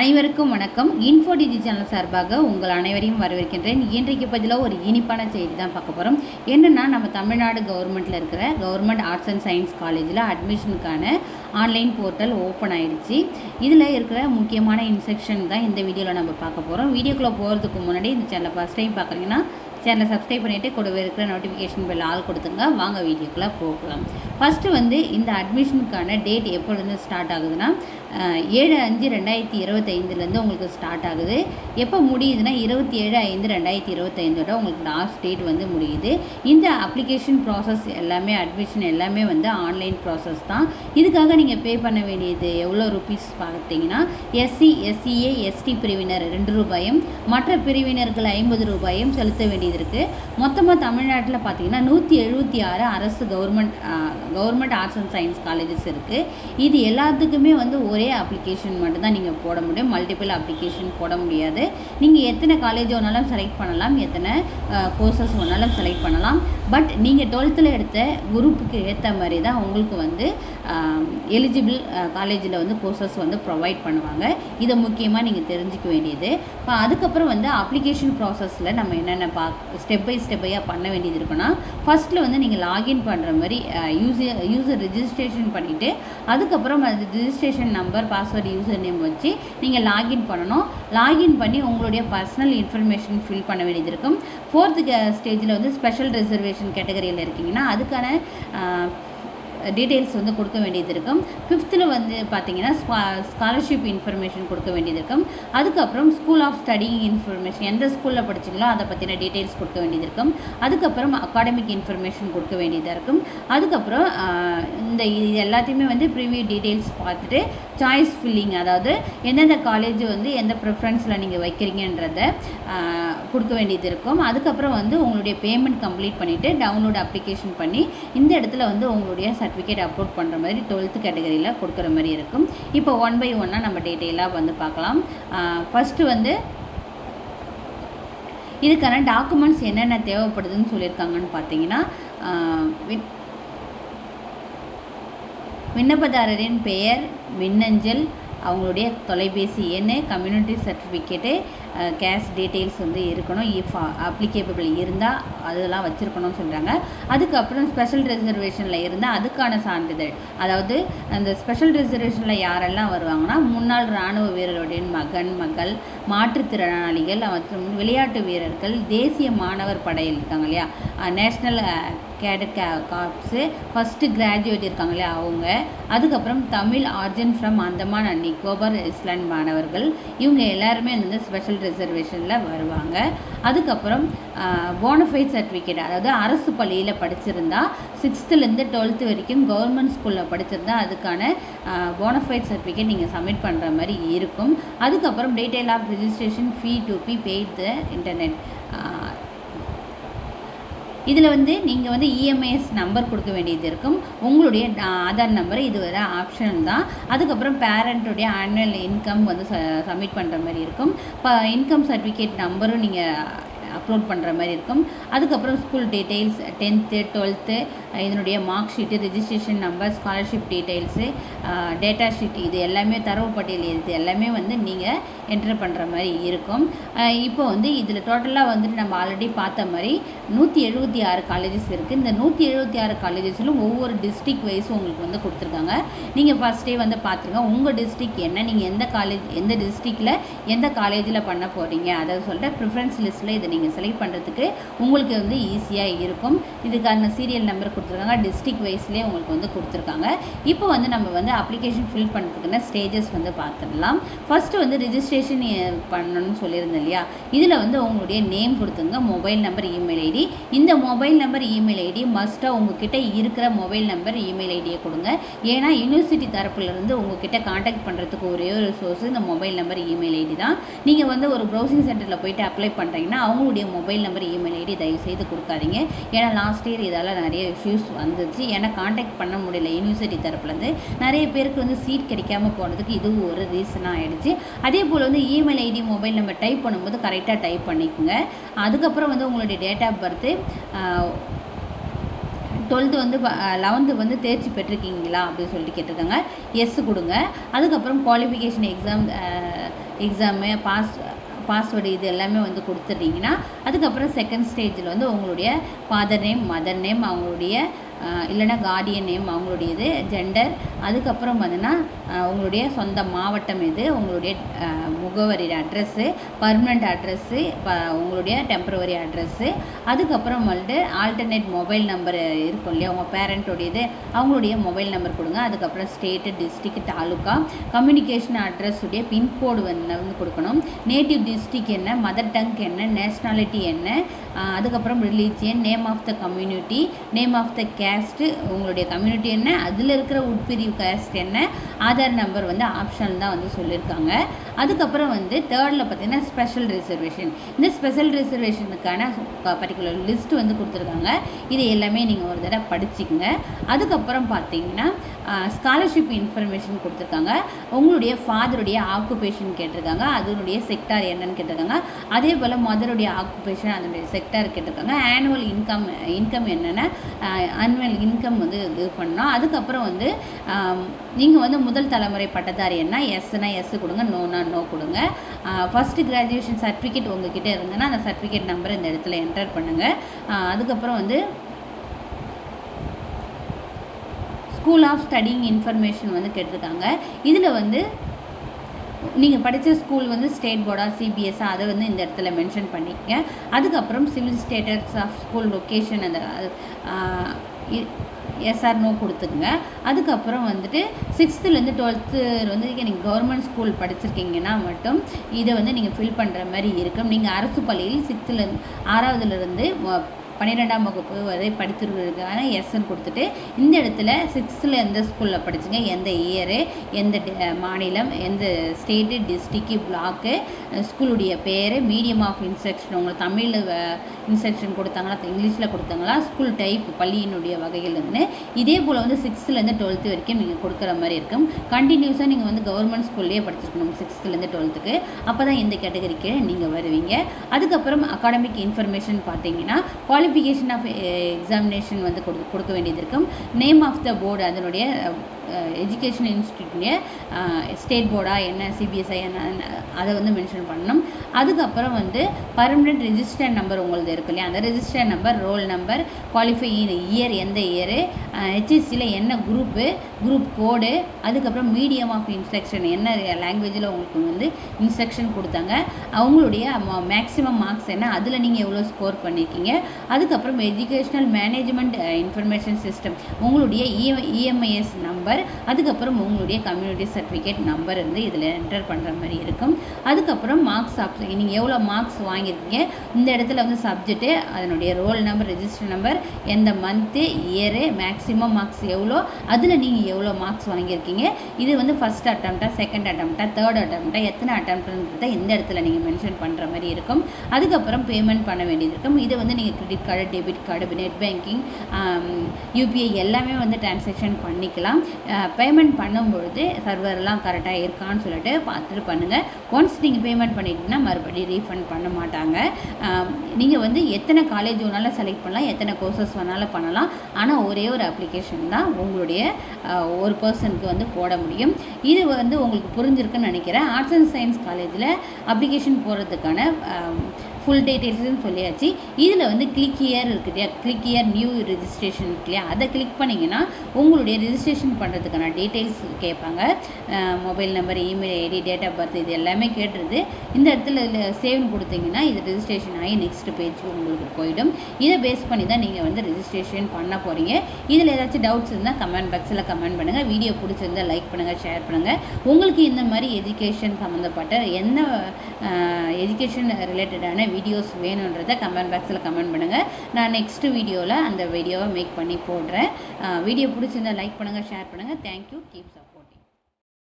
அனைவருக்கும் வணக்கம். இன்ஃபோ டிஜி சேனல் சார்பாக உங்கள் அனைவரையும் வரவேற்கின்றேன். இன்றைக்கு பதிலாக ஒரு இனிப்பான செய்தி தான் பார்க்க போகிறோம் என்னென்னா நம்ம தமிழ்நாடு கவர்மெண்ட்டில் இருக்கிற கவர்மெண்ட் ஆர்ட்ஸ் அண்ட் சயின்ஸ் காலேஜில் அட்மிஷனுக்கான ஆன்லைன் போர்ட்டல் ஓப்பன் ஆயிடுச்சு. இதில் இருக்கிற முக்கியமான இன்ஸ்ட்ரக்ஷன் தான் இந்த வீடியோவில் நம்ம பார்க்க போகிறோம் வீடியோக்குள்ளே போகிறதுக்கு முன்னாடி இந்த சேனலை ஃபஸ்ட் டைம் பார்க்குறீங்கன்னா சேனலை சப்ஸ்கிரைப் பண்ணிவிட்டு கூடவே இருக்கிற நோட்டிஃபிகேஷன் பெல் ஆள் கொடுத்துங்க வாங்க வீடியோக்குள்ளே போகலாம். ஃபஸ்ட்டு வந்து இந்த அட்மிஷனுக்கான டேட் எப்பொழுது ஸ்டார்ட் ஆகுதுன்னா ஏழு அஞ்சு ரெண்டாயிரத்தி இருபத்தைந்துலேருந்து உங்களுக்கு ஸ்டார்ட் ஆகுது. எப்போ முடியுதுன்னா இருபத்தி ஏழு ஐந்து ரெண்டாயிரத்தி இருபத்தைந்தோட உங்களுக்கு லாஸ்ட் டேட் வந்து முடியுது. இந்த அப்ளிகேஷன் ப்ராசஸ் எல்லாமே அட்மிஷன் எல்லாமே வந்து ஆன்லைன் ப்ராசஸ் தான். இதுக்காக நீங்கள் பே பண்ண வேண்டியது எவ்வளோ ருபீஸ் பார்த்தீங்கன்னா எஸ்சி எஸ்சிஏ எஸ்டி பிரிவினர் ரெண்டு ரூபாயும் மற்ற பிரிவினர்கள் ஐம்பது ரூபாயும் செலுத்த வேண்டியது இருக்குது மொத்தமாக தமிழ்நாட்டில் பார்த்தீங்கன்னா நூற்றி எழுபத்தி ஆறு அரசு government government arts and science colleges இருக்குது இது எல்லாத்துக்குமே வந்து ஒரு அப்ளிகேஷன் மட்டும்தான் நீங்கள் போட முடியும். மல்டிபிள் அப்ளிகேஷன் போட முடியாது. நீங்கள் எத்தனை காலேஜ் வேணாலும் செலக்ட் பண்ணலாம். எத்தனை கோர்சஸ் வேணாலும் செலக்ட் பண்ணலாம். பட் நீங்கள் டுவெல்த்தில் எடுத்த குரூப்புக்கு ஏற்ற மாதிரி தான் உங்களுக்கு வந்து எலிஜிபிள் காலேஜில் வந்து கோர்சஸ் வந்து ப்ரொவைட் பண்ணுவாங்க. இதை முக்கியமாக நீங்கள் தெரிஞ்சுக்க வேண்டியது. இப்போ அதுக்கப்புறம் வந்து அப்ளிகேஷன் ப்ராசஸில் நம்ம என்னென்ன பா ஸ்டெப் பை ஸ்டெப்பையாக பண்ண வேண்டியது இருக்குன்னா ஃபஸ்ட்டில் வந்து நீங்கள் லாகின் பண்ணுற மாதிரி யூசர் யூசர் ரிஜிஸ்ட்ரேஷன் பண்ணிவிட்டு அதுக்கப்புறம் அது registration number password user name வச்சு நீங்கள் லாகின் பண்ணணும். லாகின் பண்ணி உங்களுடைய பர்சனல் இன்ஃபர்மேஷன் ஃபில் பண்ண வேண்டியது இருக்கும். ஃபோர்த்து ஸ்டேஜில் வந்து ஸ்பெஷல் ரிசர்வேஷன் கேட்டகரியில் இருக்கீங்கன்னா அதுக்கான டீட்டெயில்ஸ் வந்து கொடுக்க வேண்டியது இருக்கும். ஃபிஃப்த்தில் வந்து பார்த்தீங்கன்னா ஸ்காலர்ஷிப் இன்ஃபர்மேஷன் கொடுக்க வேண்டியது இருக்கும். அதுக்கப்புறம் ஸ்கூல் ஆஃப் ஸ்டடி இன்ஃபர்மேஷன் எந்த ஸ்கூலில் படிச்சிங்களோ அதை பற்றின டீட்டெயில்ஸ் கொடுக்க வேண்டியது இருக்கும். அதுக்கப்புறம் அகாடமிக் இன்ஃபர்மேஷன் கொடுக்க வேண்டியதாக இருக்கும். அதுக்கப்புறம் இந்த இது எல்லாத்தையுமே வந்து ப்ரீவியூ டீட்டெயில்ஸ் பார்த்துட்டு சாய்ஸ் ஃபில்லிங் அதாவது எந்தெந்த காலேஜ் வந்து எந்த ப்ரிஃபரன்ஸில் நீங்கள் வைக்கிறீங்கன்றத கொடுக்க வேண்டியது இருக்கும். அதுக்கப்புறம் வந்து உங்களுடைய பேமெண்ட் கம்ப்ளீட் பண்ணிவிட்டு டவுன்லோட் அப்ளிகேஷன் பண்ணி இந்த இடத்துல வந்து உங்களுடைய சர்டிஃபிகேட் அப்லோட் பண்ணுற மாதிரி டுவெல்த்து கேட்டகரியில் கொடுக்குற மாதிரி இருக்கும். இப்போ ஒன் பை ஒன்னாக நம்ம டீட்டெயிலாக வந்து பார்க்கலாம். ஃபஸ்ட்டு வந்து இதுக்கான டாக்குமெண்ட்ஸ் என்னென்ன தேவைப்படுதுன்னு சொல்லியிருக்காங்கன்னு பார்த்தீங்கன்னா ஆஹ் விண்ணப்பதாரரின் பெயர் மின்னஞ்சல் அவங்களுடைய தொலைபேசி எண் கம்யூனிட்டி சர்டிஃபிகேட்டு கேஷ் டீட்டெயில்ஸ் வந்து இருக்கணும். இஃப் அப்ளிகேபிள் இருந்தால் அதெல்லாம் வச்சுருக்கணும்னு சொல்கிறாங்க அதுக்கப்புறம் ஸ்பெஷல் ரிசர்வேஷனில் இருந்தால் அதுக்கான சான்றிதழ். அதாவது அந்த ஸ்பெஷல் ரிசர்வேஷனில் யாரெல்லாம் வருவாங்கன்னா முன்னாள் இராணுவ வீரருடைய மகன் மகள் மாற்றுத்திறனாளிகள் மற்றும் விளையாட்டு வீரர்கள் தேசிய மாணவர் படையில் இருக்காங்க இல்லையா? National cadet corps. First graduate இருக்காங்களே அவங்க. அதுக்கப்புறம் Tamil origin from Andaman and Nicobar island மாணவர்கள். இவங்க எல்லாருமே வந்து ஸ்பெஷல் ரிசர்வேஷனில் வருவாங்க. அதுக்கப்புறம் போனஃபைட் சர்டிஃபிகேட் அதாவது அரசு பள்ளியில் படிச்சிருந்தா சிக்ஸ்த்துலேருந்து டுவெல்த்து வரைக்கும் கவர்மெண்ட் ஸ்கூலில் படிச்சிருந்தா அதுக்கான போனஃபைட் சர்டிஃபிகேட் நீங்கள் சப்மிட் பண்ணுற மாதிரி இருக்கும். அதுக்கப்புறம் detail of registration fee to be paid the internet இதில் வந்து நீங்கள் வந்து இஎம்ஐஎஸ் நம்பர் கொடுக்க வேண்டியது இருக்கும். உங்களுடைய ஆதார் நம்பர் இது வர ஆப்ஷன் தான். அதுக்கப்புறம் பேரண்ட்டுடைய ஆனுவல் இன்கம் வந்து சப்மிட் பண்ணுற மாதிரி இருக்கும். இப்போ இன்கம் சர்டிஃபிகேட் நம்பரும் நீங்கள் அப்லோட் பண்ணுற மாதிரி இருக்கும். அதுக்கப்புறம் ஸ்கூல் டீட்டெயில்ஸ் டென்த்து டுவெல்த்து இதனுடைய mark sheet registration number scholarship details data sheet இது எல்லாமே தரவு பட்டியல் இது எல்லாமே வந்து நீங்கள் என்டர் பண்ணுற மாதிரி இருக்கும். இப்போ வந்து இதில் டோட்டலாக வந்துட்டு நம்ம ஆல்ரெடி பார்த்த மாதிரி நூற்றி எழுபத்தி ஆறு காலேஜஸ் இருக்குது இந்த நூற்றி எழுபத்தி ஆறு காலேஜஸ்லும் ஒவ்வொரு டிஸ்ட்ரிக்ட் வைஸும் உங்களுக்கு வந்து கொடுத்துருக்காங்க. நீங்கள் ஃபஸ்ட்டே வந்து பார்த்துருங்க உங்கள் டிஸ்ட்ரிக் என்ன? நீங்கள் எந்த காலேஜ் எந்த டிஸ்ட்ரிக்டில் எந்த காலேஜில் பண்ண போகிறீங்க அதை சொல்லிட்டு ப்ரிஃபரன்ஸ் லிஸ்ட்டில் இதை நீங்கள் செலக்ட் பண்ணுறதுக்கு உங்களுக்கு வந்து ஈஸியாக இருக்கும். இதுக்கான சீரியல் நம்பர் கொடுத்துருக்காங்க. டிஸ்ட்ரிக் வைஸ்லேயே உங்களுக்கு வந்து கொடுத்துருக்காங்க. இப்போ வந்து நம்ம வந்து அப்ளிகேஷன் ஃபில் பண்ணுறதுக்குன்னா ஸ்டேஜஸ் வந்து பார்த்துடலாம். ஃபஸ்ட்டு வந்து ரிஜிஸ்ட்ரேஷன் பண்ணணும்னு சொல்லியிருந்தேன் இல்லையா? இதில் வந்து உங்களுடைய நேம் கொடுத்துங்க மொபைல் நம்பர் இமெயில் ஐடி இந்த மொபைல் நம்பர் இமெயில் ஐடி மஸ்ட்டாக உங்ககிட்ட இருக்கிற மொபைல் நம்பர் இமெயில் ஐடியை கொடுங்க. ஏன்னா யூனிவர்சிட்டி தரப்புலேருந்து உங்ககிட்ட காண்டாக்ட் பண்ணுறதுக்கு ஒரே ஒரு சோர்ஸ் இந்த மொபைல் நம்பர் இமெயில் ஐடி தான். நீங்கள் வந்து ஒரு ப்ரௌசிங் சென்டரில் போயிட்டு அப்ளை பண்ணுறீங்கன்னா அவங்களுடைய மொபைல் நம்பர் இமெயில் ஐடி தயவு செய்து கொடுக்காதீங்க. ஏன்னா லாஸ்ட் இயர் இதால் நிறைய இஷ்யூஸ் வந்துச்சு. ஏன்னா காண்டாக்ட் பண்ண முடியல. யூனிவர்சிட்டி தரப்புலேருந்து நிறைய பேருக்கு வந்து சீட் கிடைக்காம போனதுக்கு இதுவும் ஒரு ரீசனாக ஆகிடுச்சு அதே போல் வந்து email ID mobile number type பண்ணும்போது கரெக்டாக டைப் பண்ணிக்கோங்க. அதுக்கப்புறம் வந்து உங்களுடைய டேட் ஆஃப் பர்த்து டுவெல்த்து வந்து லெவன்த்து வந்து தேர்ச்சி பெற்றிருக்கீங்களா? அப்படின்னு சொல்லிட்டு கேட்டிருக்காங்க. எஸ் கொடுங்க. அதுக்கப்புறம் qualification exam exam pass password இது எல்லாமே வந்து கொடுத்துட்றீங்கன்னா அதுக்கப்புறம் செகண்ட் ஸ்டேஜில் வந்து உங்களுடைய ஃபாதர் நேம் மதர் நேம் அவங்களுடைய இல்லைன்னா கார்டியன் நேம் அவங்களுடையது ஜெண்டர் அதுக்கப்புறம் பார்த்தீங்கன்னா உங்களுடைய சொந்த மாவட்டம் எது உங்களுடைய முகவரி அட்ரஸ்ஸு பர்மனெண்ட் அட்ரஸ்ஸு உங்களுடைய டெம்பரவரி அட்ரஸ்ஸு அதுக்கப்புறம் வந்துட்டு ஆல்டர்னேட் மொபைல் நம்பர் இருக்கும் இல்லையா உங்கள் பேரண்ட்டோடையது அவங்களுடைய மொபைல் நம்பர் கொடுங்க அதுக்கப்புறம் state district taluka communication address உடைய பின்கோடு வந்து வந்து கொடுக்கணும். நேட்டிவ் டிஸ்ட்ரிக் என்ன மதர் டங் என்ன நேஷ்னாலிட்டி என்ன அதுக்கப்புறம் religion name of the community name of the K caste உங்களுடைய கம்யூனிட்டி என்ன அதில் இருக்கிற உட்பிரிவு கேஸ்ட் என்ன ஆதார் நம்பர் வந்து ஆப்ஷன் தான் வந்து சொல்லியிருக்காங்க அதுக்கப்புறம் வந்து தேர்டில் பார்த்தீங்கன்னா ஸ்பெஷல் ரிசர்வேஷன் இந்த ஸ்பெஷல் ரிசர்வேஷனுக்கான பர்டிகுலர் லிஸ்ட் வந்து கொடுத்துருக்காங்க. இது எல்லாமே நீங்கள் ஒரு தடவை படிச்சுக்கோங்க. அதுக்கப்புறம் பார்த்தீங்கன்னா ஸ்காலர்ஷிப் இன்ஃபர்மேஷன் கொடுத்துருக்காங்க. உங்களுடைய ஃபாதருடைய ஆக்குபேஷன் கேட்டிருக்காங்க. அதனுடைய செக்டார் என்னன்னு கேட்டிருக்காங்க. அதே போல் மதருடைய ஆக்குபேஷன் அதனுடைய செக்டார் கேட்டிருக்காங்க. ஆனுவல் இன்கம் இன்கம் என்னென்ன ஆனுவல் இன்கம் வந்து இது பண்ணோம் அதுக்கப்புறம் வந்து நீங்கள் வந்து முதல் தலைமுறை பட்டதாரின்னா எஸ்னா எஸ் கொடுங்க நோனா நோ கொடுங்க. ஃபஸ்ட்டு கிராஜுவேஷன் சர்டிஃபிகேட் உங்ககிட்ட இருந்ததுன்னா அந்த சர்டிஃபிகேட் நம்பர் இந்த இடத்துல என்டர் பண்ணுங்கள் அதுக்கப்புறம் வந்து ஸ்கூல் ஆஃப் ஸ்டடிங் இன்ஃபர்மேஷன் வந்து கேட்டிருக்காங்க இதில் வந்து நீங்கள் படித்த ஸ்கூல் வந்து ஸ்டேட் போர்டா சிபிஎஸ்ஆ அதை வந்து இந்த இடத்துல மென்ஷன் பண்ணிக்கங்க. அதுக்கப்புறம் civil status of school location அந்த எஸ்ஆர் நோ கொடுத்துக்குங்க அதுக்கப்புறம் வந்துட்டு சிக்ஸ்த்துலேருந்து டுவெல்த்து வந்து நீங்கள் கவர்மெண்ட் ஸ்கூல் படிச்சிருக்கீங்கன்னா மட்டும் இதை வந்து நீங்கள் ஃபில் பண்ணுற மாதிரி இருக்கும். நீங்கள் அரசு பள்ளியில் சிக்ஸ்த்துலேருந்து ஆறாவதுலேருந்து பன்னிரெண்டாம் வகுப்பு வரை படித்திருக்கிறதுக்கான எஸ்ன்னு கொடுத்துட்டு இந்த இடத்துல சிக்ஸ்த்தில் எந்த ஸ்கூலில் படிச்சுங்க? எந்த இயரு எந்த மாநிலம் எந்த ஸ்டேட்டு டிஸ்ட்ரிக்கு பிளாக்கு ஸ்கூலுடைய பேர் மீடியம் ஆஃப் இன்ஸ்ட்ரக்ஷன் உங்களுக்கு தமிழில் இன்ஸ்ட்ரக்ஷன் கொடுத்தாங்களா? இங்கிலீஷில் கொடுத்தாங்களா? ஸ்கூல் டைப் பள்ளியினுடைய வகைகள்னு. இதே போல் வந்து சிக்ஸ்த்துலேருந்து டுவெல்த்து வரைக்கும் நீங்கள் கொடுக்குற மாதிரி இருக்கும். கண்டினியூஸாக நீங்கள் வந்து கவர்மெண்ட் ஸ்கூல்லேயே படிச்சிருக்கணும் சிக்ஸ்த்துலேருந்து டுவெல்த்துக்கு அப்போ தான் இந்த கேட்டகரிக்கு நீங்கள் வருவீங்க. அதுக்கப்புறம் அகாடமிக் இன்ஃபர்மேஷன் பார்த்தீங்கன்னா குவாலிஃபிகேஷன் ஆஃப் எக்ஸாமினேஷன் வந்து கொடு கொடுக்க வேண்டியது இருக்கும். நேம் ஆஃப் த போர்டு அதனுடைய எஜுகேஷன் இன்ஸ்டியூட்டைய ஸ்டேட் போர்டா என்ன சிபிஎஸ்ஐ என்ன அதை வந்து மென்ஷன் பண்ணணும். அதுக்கப்புறம் வந்து பர்மனெண்ட் ரெஜிஸ்டர் நம்பர் உங்களது இருக்கு இல்லையா? அந்த register number roll number qualify year எந்த இயரு ஹெச்எஸ்சியில் eh, என்ன குரூப்பு குரூப் கோடு அதுக்கப்புறம் மீடியம் ஆஃப் இன்ஸ்ட்ரக்ஷன் என்ன லாங்குவேஜில் உங்களுக்கு வந்து இன்ஸ்ட்ரக்ஷன் கொடுத்தாங்க. அவங்களுடைய மேக்ஸிமம் மார்க்ஸ் என்ன? அதில் நீங்கள் எவ்வளோ ஸ்கோர் பண்ணியிருக்கீங்க அதுக்கப்புறம் எஜுகேஷ்னல் மேனேஜ்மெண்ட் இன்ஃபர்மேஷன் சிஸ்டம் உங்களுடைய e, இஎம்ஐஎஸ் நம்பர் அதுக்கப்புறம் உங்களுடைய கம்யூனிட்டி சர்டிஃபிகேட் நம்பர் வந்து இதில் என்டர் பண்ணுற மாதிரி இருக்கும். அதுக்கப்புறம் மார்க்ஸ் ஆப்ஷன் நீங்கள் எவ்வளோ மார்க்ஸ் வாங்கியிருக்கீங்க இந்த இடத்துல வந்து சப்ஜெக்ட்டு அதனுடைய ரோல் நம்பர் ரெஜிஸ்டர் நம்பர் எந்த மந்த்து இயரு மேக்ஸிமம் மார்க்ஸ் எவ்வளோ அதில் நீங்கள் எவ்வளோ மார்க்ஸ் வாங்கியிருக்கீங்க. இது வந்து ஃபஸ்ட் அட்டம்ப்டா செகண்ட் அட்டம்ப்டா தேர்ட் அட்டம்ப்டா எத்தனை அட்டம்ப்ட்ன்றத இந்த இடத்துல நீங்கள் மென்ஷன் பண்ணுற மாதிரி இருக்கும். அதுக்கப்புறம் பேமெண்ட் பண்ண வேண்டியது இருக்கும். இதை வந்து நீங்கள் credit card debit card net banking UPI எல்லாமே வந்து டிரான்சாக்ஷன் பண்ணிக்கலாம். பேமெண்ட் பண்ணும்பொழுது சர்வர்லாம் கரெக்டாக இருக்கான்னு சொல்லிட்டு பார்த்துட்டு பண்ணுங்கள் ஒன்ஸ் நீங்கள் பேமெண்ட் பண்ணிட்டீங்கன்னா மறுபடியும் ரீஃபண்ட் பண்ண மாட்டாங்க. நீங்கள் வந்து எத்தனை காலேஜ் வேணாலும் செலக்ட் பண்ணலாம் எத்தனை கோர்சஸ் வேணாலும் பண்ணலாம். ஆனால் ஒரே ஒரு அப்ளிகேஷன் தான் உங்களுடைய ஒரு பர்சனுக்கு வந்து போட முடியும். இது வந்து உங்களுக்கு புரிஞ்சிருக்குன்னு நினைக்கிறேன். ஆர்ட்ஸ் அண்ட் சயின்ஸ் காலேஜில் அப்ளிகேஷன் போடுறதுக்கான ஃபுல் டீட்டெயில்ஸுன்னு சொல்லியாச்சு. இதில் வந்து கிளிக் இயர் இருக்கு இல்லையா? கிளிக் இயர் நியூ ரிஜிஸ்ட்ரேஷன் இருக்கு இல்லையா? அதை கிளிக் பண்ணிங்கன்னா உங்களுடைய ரிஜிஸ்ட்ரேஷன் பண்ணுறதுக்கான டீட்டெயில்ஸ் கேட்பாங்க. Mobile number email ID date of birth இது எல்லாமே கேட்டுருது இந்த இடத்துல இதில் சேவ்னு கொடுத்தீங்கன்னா இது ரிஜிஸ்ட்ரேஷன் ஆகி நெக்ஸ்ட் பேஜ் உங்களுக்கு போயிடும். இதை பேஸ் பண்ணி தான் நீங்கள் வந்து ரிஜிஸ்ட்ரேஷன் பண்ண போகிறீங்க இதில் ஏதாச்சும் டவுட்ஸ் இருந்தால் கமெண்ட் பாக்ஸில் கமெண்ட் பண்ணுங்கள் வீடியோ பிடிச்சிருந்தால் லைக் பண்ணுங்கள் ஷேர் பண்ணுங்கள் உங்களுக்கு இந்த மாதிரி எஜுகேஷன் சம்மந்தப்பட்ட என்ன எஜுகேஷன் ரிலேட்டடான வீடியோஸ் வேணுன்றதை கமெண்ட் பாக்ஸில் கமெண்ட் பண்ணுங்கள் நான் நெக்ஸ்ட் வீடியோவில் அந்த வீடியோவை மேக் பண்ணி போடுறேன். வீடியோ பிடிச்சிருந்தா லைக் பண்ணுங்கள் ஷேர் பண்ணுங்கள் தேங்க்யூ கீப் சப்போர்ட்